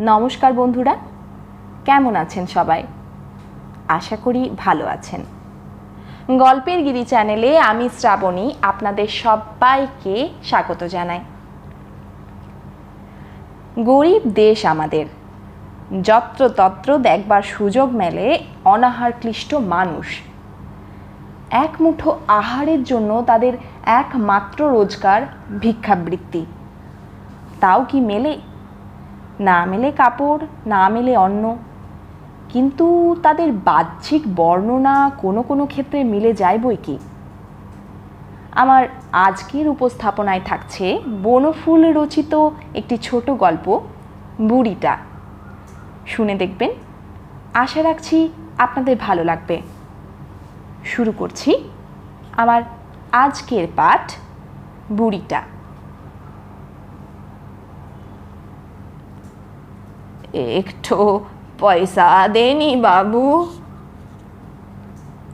নমস্কার বন্ধুরা, কেমন আছেন সবাই? আশা করি ভালো আছেন। গল্পের গিরি চ্যানেলে আমি শ্রাবণী আপনাদের সবাইকে স্বাগত জানাই। গরিব দেশ আমাদের। যত্রতত্র দেখবার সুযোগ মেলে অনাহার ক্লিষ্ট মানুষ। এক মুঠো আহারের জন্য তাদের একমাত্র রোজগার ভিক্ষাবৃত্তি। তাও কি মেলে না মেলে কাপড়, না মেলে অন্ন। কিন্তু তাদের বাহ্যিক বর্ণনা কোনো কোনো ক্ষেত্রে মিলে যায় বই কি? আমার আজকের উপস্থাপনায় থাকছে বনফুল রচিত একটি ছোট গল্প, বুড়িটা। শুনে দেখবেন, আশা রাখছি আপনাদের ভালো লাগবে। শুরু করছি আমার আজকের পাঠ, বুড়িটা। একটু পয়সা দেনি, বাবু।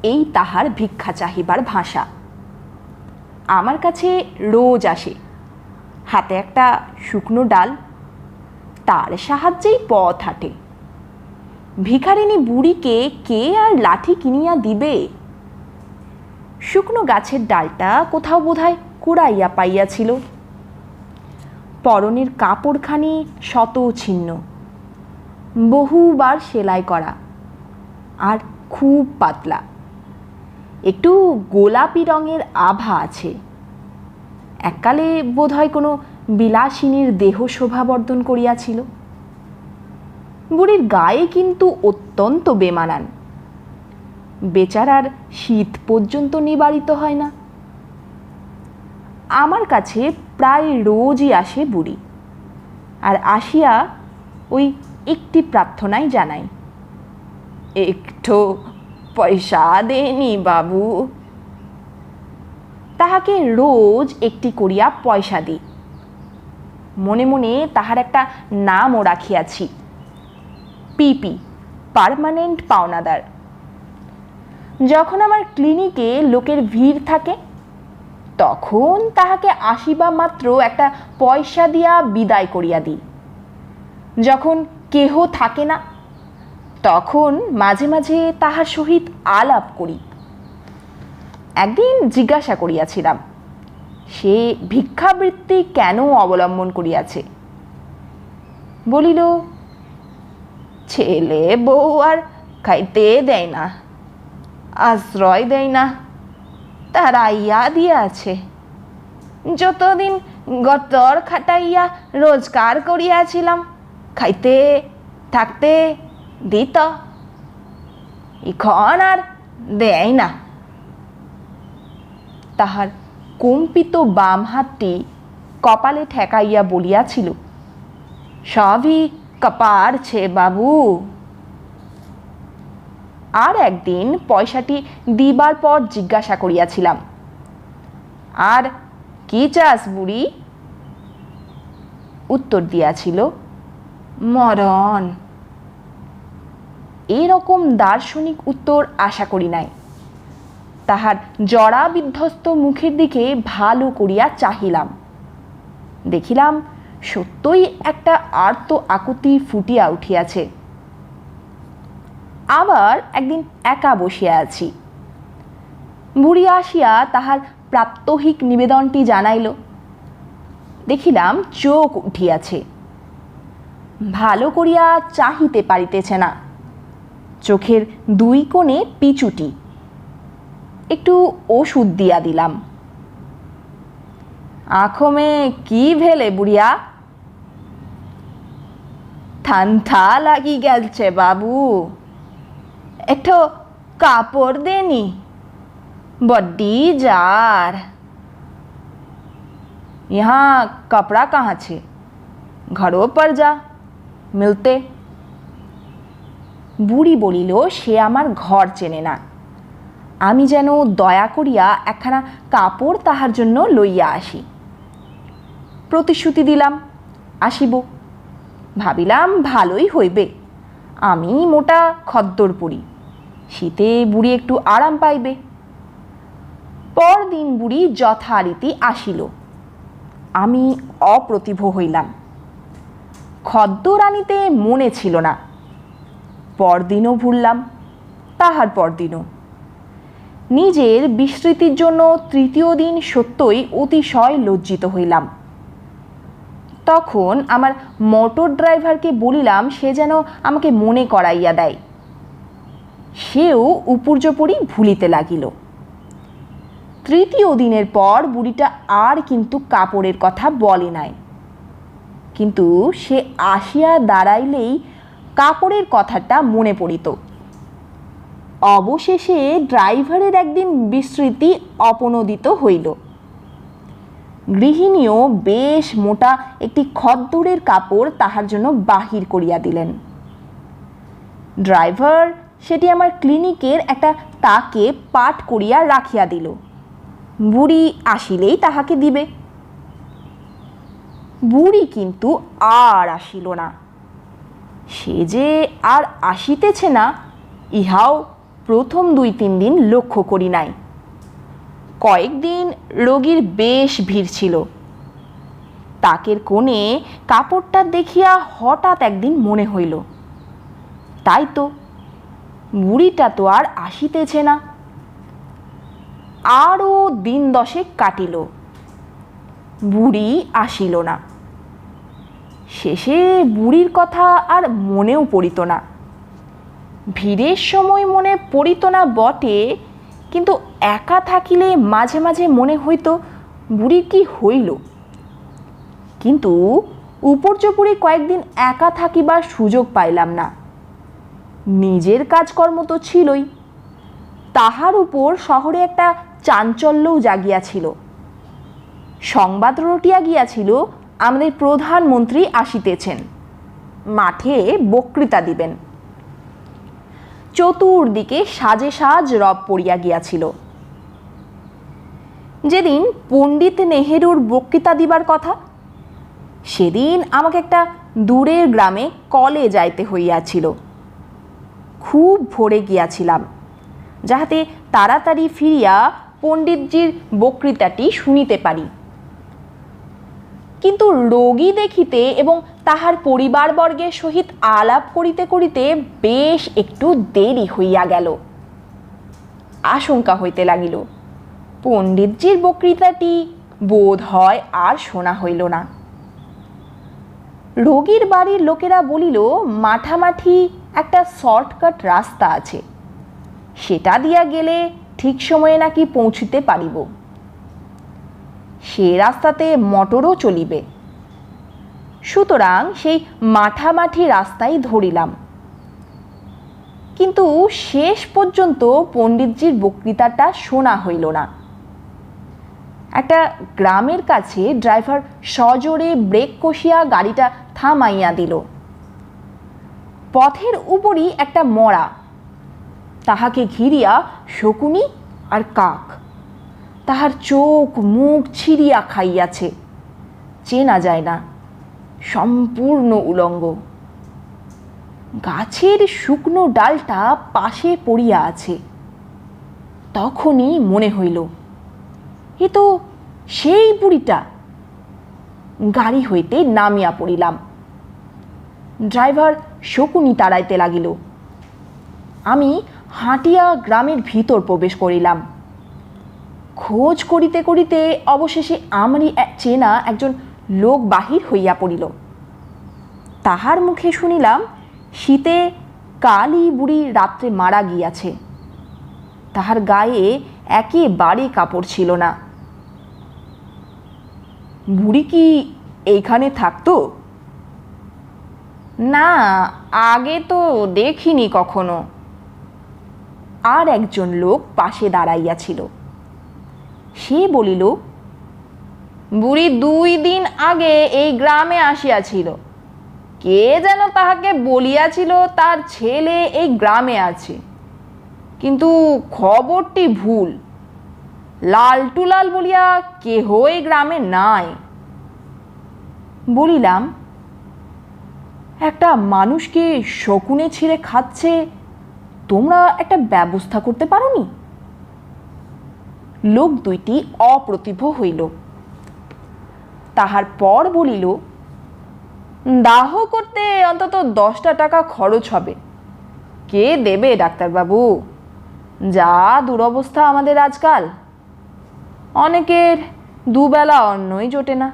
এই তাহার ভিক্ষা চাহিবার ভাষা। আমার কাছে রোজ আসে। হাতে একটা শুকনো ডাল। তার সাহায্যেই পথ হাঁটে। ভিখারিনী বুড়িকে কে আর লাঠি কিনিয়া দিবে? শুকনো গাছের ডালটা কোথাও বোধহয় কুড়াইয়া পাইয়াছিল। পরনের কাপড়খানি শত ছিন্ন বহুবার সেলাই করা। আর খুব পাতলা। একটু গোলাপি রঙের আভা আছে। এককালে বোধহয় কোনো বিলাসিনীর দেহ শোভাবর্ধন করিয়াছিল। বুড়ির গায়ে কিন্তু অত্যন্ত বেমানান। বেচারার শীত পর্যন্ত নিবারিত হয় না। আমার কাছে প্রায় রোজই আসে বুড়ি। আর আসিয়া ওই একটি প্রার্থনাই জানাই। একটু পয়সা দেনি বাবু। তাহাকে রোজ একটি করিয়া পয়সা দিই। মনে মনে তাহার একটা নামও রাখিয়াছি। পিপি, পার্মানেন্ট পাওনাদার। যখন আমার ক্লিনিকে লোকের ভিড় থাকে, তখন তাহাকে আসিবা মাত্র একটা পয়সা দিয়া বিদায় করিয়া দিই। যখন কেহ থাকে না। তখন মাঝে মাঝে তাহার সহিত আলাপ করি। একদিন জিজ্ঞাসা করিয়াছিলাম, সে ভিক্ষাবৃত্তি কেন অবলম্বন করিয়াছে? বলিল, ছেলে বউ আর খাইতে দেয় না, আশ্রয় দেয় না তারাইয়া দিয়াছে। যতদিন গতর খাটাইয়া রোজগার করিয়াছিলাম খাইতে, থাকতে দিত। এখন আর দেয় না। তাহার কম্পিত বাম হাতটি কপালে ঠেকাইয়া বলিয়াছিল, সবই কপারছে বাবু। আর একদিন পয়সাটি দিবার পর জিজ্ঞাসা করিয়াছিলাম, আর কি চাস বুড়ি? উত্তর দিয়াছিল মরণ। এরকম দার্শনিক উত্তর আশা করি নাই। তাহার জড়া বিধ্বস্ত মুখের দিকে ভালো করিয়া চাহিলাম। দেখিলাম সত্যই একটা আর্ত আকুতি ফুটিয়া উঠিয়াছে। আবার একদিন একা বসিয়া আছি। বুড়ি আসিয়া তাহার প্রাত্যহিক নিবেদনটি জানাইল। দেখিলাম চোখ উঠিয়াছে। ভালো করিয়া চাহিতে পারিতেছে না চোখের দুই কোণে পিচুটি একটু ওষুধ দিয়া দিলাম আঁখো মে কি ভেলে বুড়িয়া ঠান্ডা লাগি গেলছে বাবু একটু কাপড় দেনি बड्डी जार यहाँ कपड़ा कहाँ छे ঘরও पर যা মিলতে? বুড়ি বলিল, সে আমার ঘর চেনে না। আমি যেন দয়া করিয়া একখানা কাপড় তাহার জন্য লইয়া আসি। প্রতিশ্রুতি দিলাম, আসিব। ভাবিলাম, ভালোই হইবে। আমি মোটা খদ্দর পড়ি শীতে বুড়ি একটু আরাম পাইবে। পরদিন বুড়ি যথারীতি আসিল। আমি অপ্রতিভ হইলাম। খদ্দর আনিতে মনে ছিল না। পরদিনও ভুললাম, তাহার পরদিনও। নিজের বিস্মৃতির জন্য তৃতীয় দিন সত্যই অতিশয় লজ্জিত হইলাম। তখন আমার মোটর ড্রাইভারকে বলিলাম, সে যেন আমাকে মনে করাইয়া দেয়। সেও উপর্যপরি ভুলিতে লাগিল। তৃতীয় দিনের পর বুড়িটা আর কিন্তু কাপড়ের কথা বলে নাই। কিন্তু সে আসিয়া দাঁড়াইলেই কাপড়ের কথাটা মনে পড়িত। অবশেষে ড্রাইভারের একদিন বিস্মৃতি অপনোদিত হইল। গৃহিণীও বেশ মোটা একটি খদ্দরের কাপড় তাহার জন্য বাহির করিয়া দিলেন। ড্রাইভার সেটি আমার ক্লিনিকের একটা তাকে পাট করিয়া রাখিয়া দিল। বুড়ি আসিলেই তাহাকে দিবে। বুড়ি কিন্তু আর আসিল না। সে যে আর আসিতেছে না, ইহাও প্রথম দুই তিন দিন লক্ষ্য করি নাই। কয়েকদিন রোগীর বেশ ভিড় ছিল। তাকের কোণে কাপড়টা দেখিয়া হঠাৎ একদিন মনে হইল, তাই তো বুড়িটা তো আর আসিতেছে না। আরও দিন দশেক কাটিল। বুড়ি আসিল না। শেষে বুড়ির কথা আর মনেও পড়িত না। ভিড়ের সময় মনে পড়িত না বটে, কিন্তু একা থাকিলে মাঝে মাঝে মনে হইতো বুড়ির কি হইল। কিন্তু উপর্যপুরি কয়েকদিন একা থাকিবার সুযোগ পাইলাম না। নিজের কাজকর্ম তো ছিলই। তাহার উপর শহরে একটা চাঞ্চল্যও জাগিয়াছিল। সংবাদ রটিয়া গিয়াছিল, আমাদের প্রধানমন্ত্রী আসিতেছেন। মাঠে বক্তৃতা দিবেন। চতুর্দিকে সাজে সাজ রব পড়িয়া গিয়াছিল। যেদিন পণ্ডিত নেহেরুর বক্তৃতা দিবার কথা, সেদিন আমাকে একটা দূরের গ্রামে কলে যাইতে হইয়াছিল। খুব ভোরে গিয়াছিলাম, যাহাতে তাড়াতাড়ি ফিরিয়া পণ্ডিতজির বক্তৃতাটি শুনিতে পারি। কিন্তু রোগী দেখিতে এবং তাহার পরিবারবর্গের সহিত আলাপ করিতে করিতে বেশ একটু দেরি হইয়া গেল। আশঙ্কা হইতে লাগিল, পণ্ডিতজির বক্তৃতাটি বোধ হয় আর শোনা হইল না। রোগীর বাড়ির লোকেরা বলিল, মাঠামাঠি একটা শর্টকাট রাস্তা আছে। সেটা দিয়া গেলে ঠিক সময়ে নাকি পৌঁছিতে পারিব। সে রাস্তাতে মোটরও চলিবে। সুতরাং সেই মাঠামাঠি রাস্তাই ধরিলাম। কিন্তু শেষ পর্যন্ত পণ্ডিতজির বক্তৃতাটা শোনা হইল না। একটা গ্রামের কাছে ড্রাইভার সজোরে ব্রেক কষিয়া গাড়িটা থামাইয়া দিল। পথের উপরই একটা মরা। তাহাকে ঘিরিয়া শকুনি আর কাক। তাহার চোখ মুখ ছিঁড়িয়া খাইয়াছে। চেনা যায় না, সম্পূর্ণ উলঙ্গ। গাছের শুকনো ডালটা পাশে পড়িয়া আছে। তখনই মনে হইল, এ তো সেই বুড়িটা। গাড়ি হইতে নামিয়া পড়িলাম। ড্রাইভার শকুনি তাড়াইতে লাগিল। আমি হাঁটিয়া গ্রামের ভিতর প্রবেশ করিলাম। খোঁজ করিতে করিতে অবশেষে আমারই এক চেনা একজন লোক বাহির হইয়া পড়িল। তাহার মুখে শুনিলাম, শীতে কালি বুড়ি রাত্রে মারা গিয়াছে। তাহার গায়ে একেবারে কাপড় ছিল না। বুড়ি কি এইখানে থাকতো? না, আগে তো দেখিনি কখনো। আর একজন লোক পাশে দাঁড়াইয়াছিল। সে বলিল, বুড়ি দুই দিন আগে এই গ্রামে আসিয়াছিল। কে যেন তাহাকে বলিয়াছিল, তার ছেলে এই গ্রামে আছে। কিন্তু খবরটি ভুল। লালটু লাল বলিয়া কেহ এই গ্রামে নাই। বলিলাম, একটা মানুষকে শকুনে ছিঁড়ে খাচ্ছে, তোমরা একটা ব্যবস্থা করতে পারোনি? লোক দুইটি অপ্রতিভ হইল। তাহার পর বলিল, দাহ করতে অন্তত দশটা টাকা খরচ হবে। কে দেবে ডাক্তারবাবু? যা দুরবস্থা আমাদের আজকাল। অনেকের দুবেলা অন্নই জোটে না।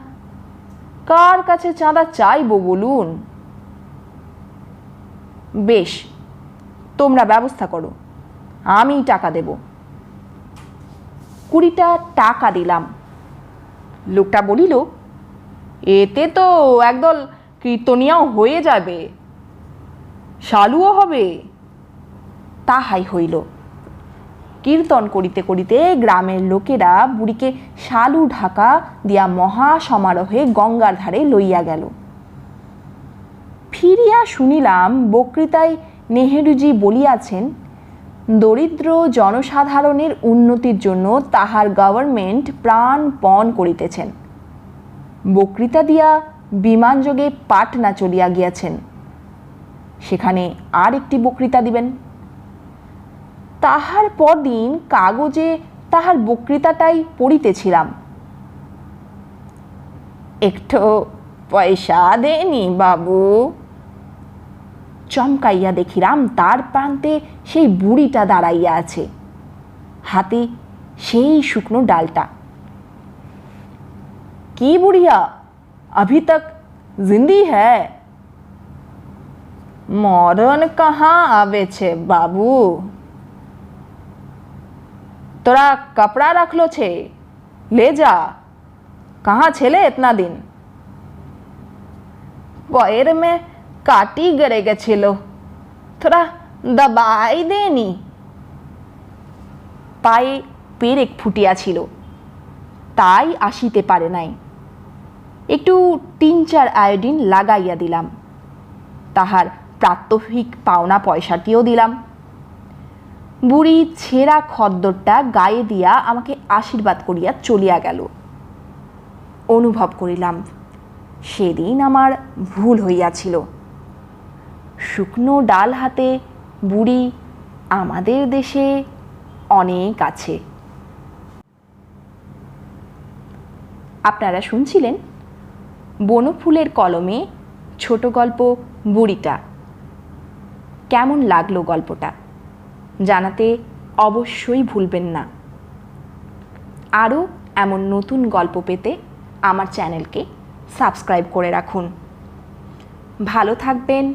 কার কাছে চাঁদা চাইব বলুন? বেশ, তোমরা ব্যবস্থা করো। আমি টাকা দেব। কুড়িটা টাকা দিলাম। লোকটা বলিল, এতে তো একদল কীর্তনিয়াও হয়ে যাবে, শালুও হবে। তাহাই হইল। কীর্তন করিতে করিতে গ্রামের লোকেরা বুড়িকে শালু ঢাকা দিয়া মহা সমারোহে গঙ্গার ধারে লইয়া গেল। ফিরিয়া শুনিলাম বক্তৃতায় নেহেরুজি বলিয়াছেন দরিদ্র জনসাধারণের উন্নতির জন্য তাহার গভর্নমেন্ট প্রাণপণ করিতেছেন। বক্তৃতা দিয়া বিমানযোগে পাটনা চলিয়া গিয়াছেন। সেখানে আর একটি বক্তৃতা দিবেন। তাহার পরদিন কাগজে তাহার বক্তৃতাটাই পড়িতেছিলাম। একটু পয়সা দেনি বাবু। চমকাইয়া দেখিলাম তার প্রান্তে সেই বুড়িটা দাঁড়াইয়া আছে হাতে সেই শুকনো ডালটা কি বুড়িয়া अभी तक जिंदी है মরণ কাহা আবেছে বাবু তোরা कपड़ा रखलो छे ले जा कहाँ ছেলে इतना दिन পয়ের মে কাটি গড়ে গেছিল তোরা দবাই দেনি পায়ে পেরেক ফুটিয়াছিল তাই আসিতে পারে নাই একটু তিন চার আয়োডিন লাগাইয়া দিলাম তাহার প্রাত্যহিক পাওনা পয়সাটিও দিলাম বুড়ি ছেঁড়া খদ্দরটা গায়ে দিয়া আমাকে আশীর্বাদ করিয়া চলিয়া গেল অনুভব করিলাম সেদিন আমার ভুল হইয়াছিল শুকনো ডাল হাতে বুড়ি আমাদের দেশে অনেক আছে। আপনারা শুনছিলেন বনফুলের কলমে ছোট গল্প বুড়িটা। কেমন লাগল গল্পটা? জানাতে অবশ্যই ভুলবেন না। আরও এমন নতুন গল্প পেতে আমার চ্যানেলকে সাবস্ক্রাইব করে রাখুন। ভালো থাকবেন